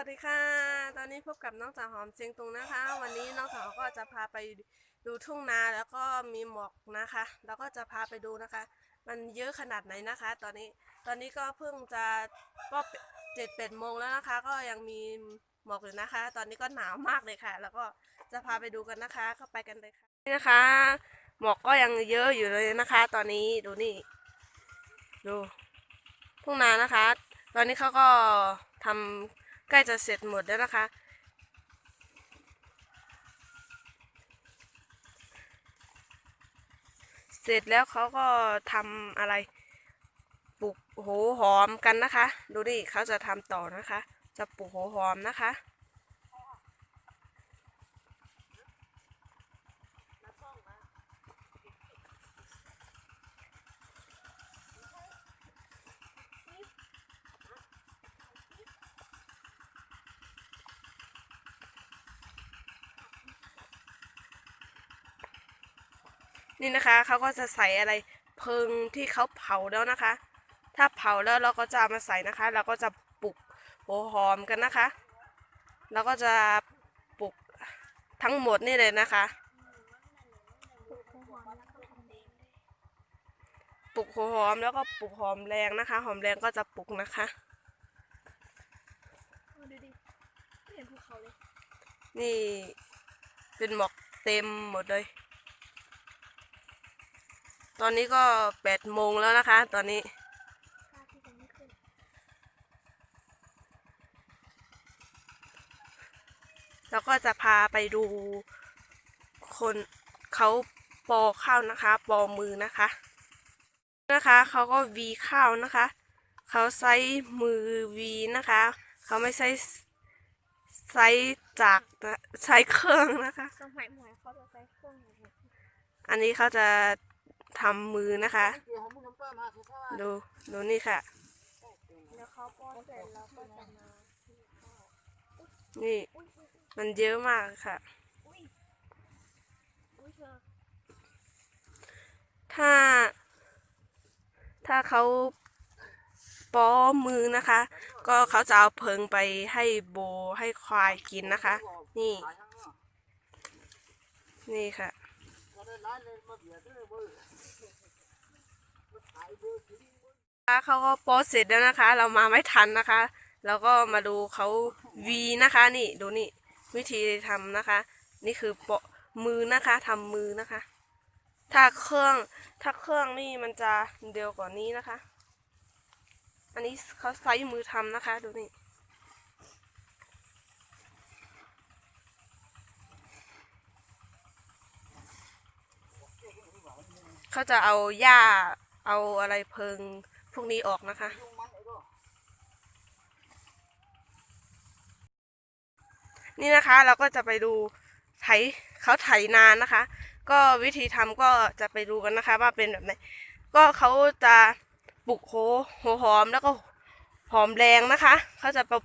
สวัสดีค่ะ ตอนนี้พบกับน้องสาวหอมเจียงตุงนะคะ วันนี้น้องสาวก็จะพาไปดูทุ่งนาแล้วก็มีหมอกนะคะ แล้วก็จะพาไปดูนะคะ มันเยอะขนาดไหนนะคะ ตอนนี้ตอนนี้ก็เพิ่งจะก็เจ็ดแปดโมงแล้วนะคะ ก็ยังมีหมอกอยู่นะคะ ตอนนี้ก็หนาวมากเลยค่ะ แล้วก็จะพาไปดูกันนะคะเข้าไปกันเลยค่ะนี่นะคะ หมอกก็ยังเยอะอยู่เลยนะคะ ตอนนี้ดูนี่ดูทุ่งนานะคะ ตอนนี้เขาก็ทำ ใกล้จะเสร็จหมดแล้วนะคะ เสร็จแล้วเขาก็ทำอะไรปลูกโหหอมกันนะคะ ดูดิเขาจะทำต่อนะคะ จะปลูกโหหอมนะคะ นี่นะคะเขาก็จะใส่อะไรเพิงที่เขาเผาแล้วนะคะ ถ้าเผาแล้วเราก็จะเอามาใส่นะคะ เราก็จะปลุกหัวหอมกันนะคะ เราก็จะปลุกทั้งหมดนี่เลยนะคะปลุกหัวหอมแล้วก็ปลุกหอมแรงนะคะ หอมแรงก็จะปลุกนะคะดูดิไม่เห็นภูเขาเลยนี่เป็นหมอกเต็มหมดเลย ตอนนี้ก็แปดโมงแล้วนะคะ ตอนนี้ภาพที่ยังไม่ขึ้นแล้วก็จะพาไปดูคนเขาปอข้าวนะคะ ปอมือนะคะ นะคะเขาก็วีข้าวนะคะ เขาใช้มือวีนะคะ เขาไม่ใช้ใช้จากนะใช้เครื่องนะคะ สมัยใหม่เขาจะใช้เครื่องแบบนี้อันนี้เขาจะ ทำมือนะคะ ดูดูนี่ค่ะแล้วเขาป้อนเสร็จแล้วก็จะมานี่อุ้ยอุ้ยมันเยอะมากค่ะอุ้ยอุ้ยเธอถ้า ถ้าเขาป้อมือนะคะ ก็เขาจะเอาเพิงไปให้โบให้ควายกินนะคะ นี่ นี่ค่ะ เขาก็โพสเสร็จแล้วนะคะ เรามาไม่ทันนะคะ แล้วก็มาดูเขาวีนะคะนี่ดูนี่วิธีทำนะคะ นี่คือโปะมือนะคะทำมือนะคะ ถ้าเครื่องถ้าเครื่องนี่มันจะเร็วกว่านี้นะคะ อันนี้เขาใช้มือทำนะคะ ดูนี่ เขาจะเอาหญ้าเอาอะไรเพิงพวกนี้ออกนะคะ นี่นะคะเราก็จะไปดูไถเขาไถนานนะคะ ก็วิธีทำก็จะไปดูกันนะคะ ว่าเป็นแบบไหนก็เขาจะปลูกโหโหหอมแล้วก็หอมแรงนะคะเขาจะประ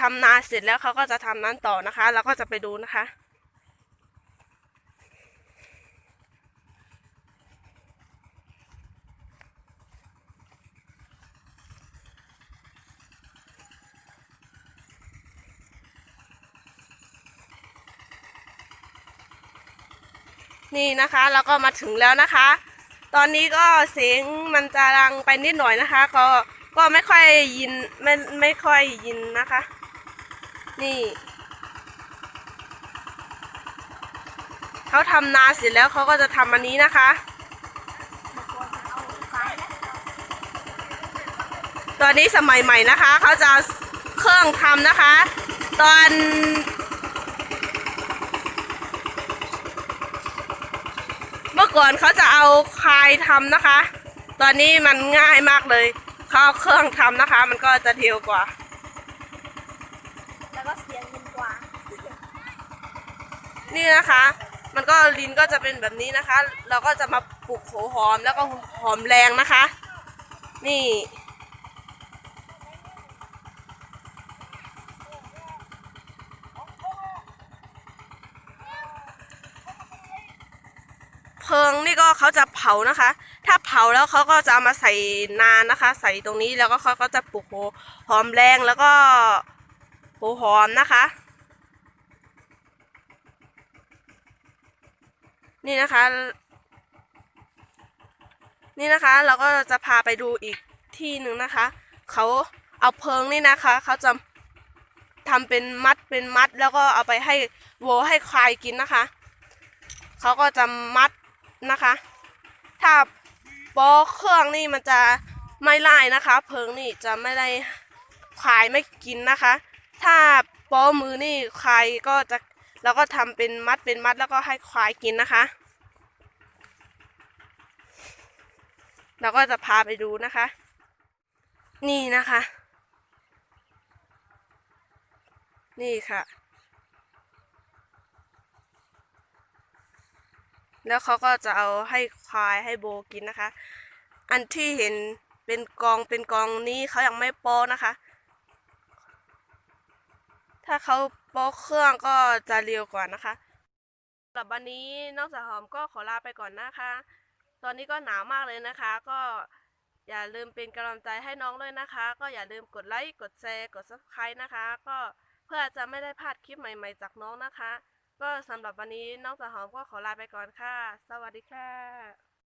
ทำนาเสร็จแล้วเขาก็จะทำนั้นต่อนะคะ เราก็จะไปดูนะคะ นี่นะคะเราก็มาถึงแล้วนะคะ ตอนนี้ก็เสียงมันจะดังไปนิดหน่อยนะคะ ก็ก็ไม่ค่อยยินไม่ไม่ค่อยยินนะคะ นี่เขาทำนาเสร็จแล้วเขาก็จะทำอันนี้นะคะ ตอนนี้สมัยใหม่นะคะเขาจะเอาเครื่องทำนะคะ ตอน เมื่อ ก่อนเขาจะเอาคายทำนะคะ ตอนนี้มันง่ายมากเลยเขาเอาเครื่องทำนะคะ มันก็จะเร็วกว่า แล้วก็เสียงเป็นกว่า นี่นะคะ มันก็ลิ้นก็จะเป็นแบบนี้นะคะ เราก็จะมาปลูกโหหอมแล้วก็หอมแรงนะคะ นี่ เพลิงนี่ก็เขาจะเผานะคะ ถ้าเผาแล้วเขาก็จะเอามาใส่นานนะคะ ใส่ตรงนี้แล้วก็เขาก็จะปลูกโหหอมแรงแล้วก็หัวหอมนะคะ นี่นะคะ นี่นะคะเราก็จะพาไปดูอีกที่หนึ่งนะคะ เขาเอาเพิงนี่นะคะเขาจะทำเป็นมัดเป็นมัดแล้วก็เอาไปให้วัวให้ควายกินนะคะ เขาก็จะมัด นะคะ ถ้าปอเครื่องนี่มันจะไม่ไล่นะคะ เพิงนี่จะไม่ได้ควายไม่กินนะคะ ถ้าปอมือนี่ควายก็จะเราก็ทำเป็นมัดเป็นมัดแล้วก็ให้ควายกินนะคะ เราก็จะพาไปดูนะคะ นี่นะคะ นี่ค่ะ แล้วเขาก็จะเอาให้ควายให้โบกินนะคะ อันที่เห็นเป็นกองเป็นกองนี้เขายังไม่โปนะคะ ถ้าเขาโปเครื่องก็จะเร็วกว่านะคะสำหรับวันนี้นองสาวหอมก็ขอลาไปก่อนนะคะ ตอนนี้ก็หนาวมากเลยนะคะ ก็อย่าลืมเป็นกำลังใจให้น้องด้วยนะคะ ก็อย่าลืมกดไลค์ กดแชร์ กด subscribe นะคะ ก็เพื่อจะไม่ได้พลาดคลิปใหม่ ๆ จากน้องนะคะ ก็สำหรับวันนี้น้องสาวหอมก็ขอลาไปก่อนค่ะ สวัสดีค่ะ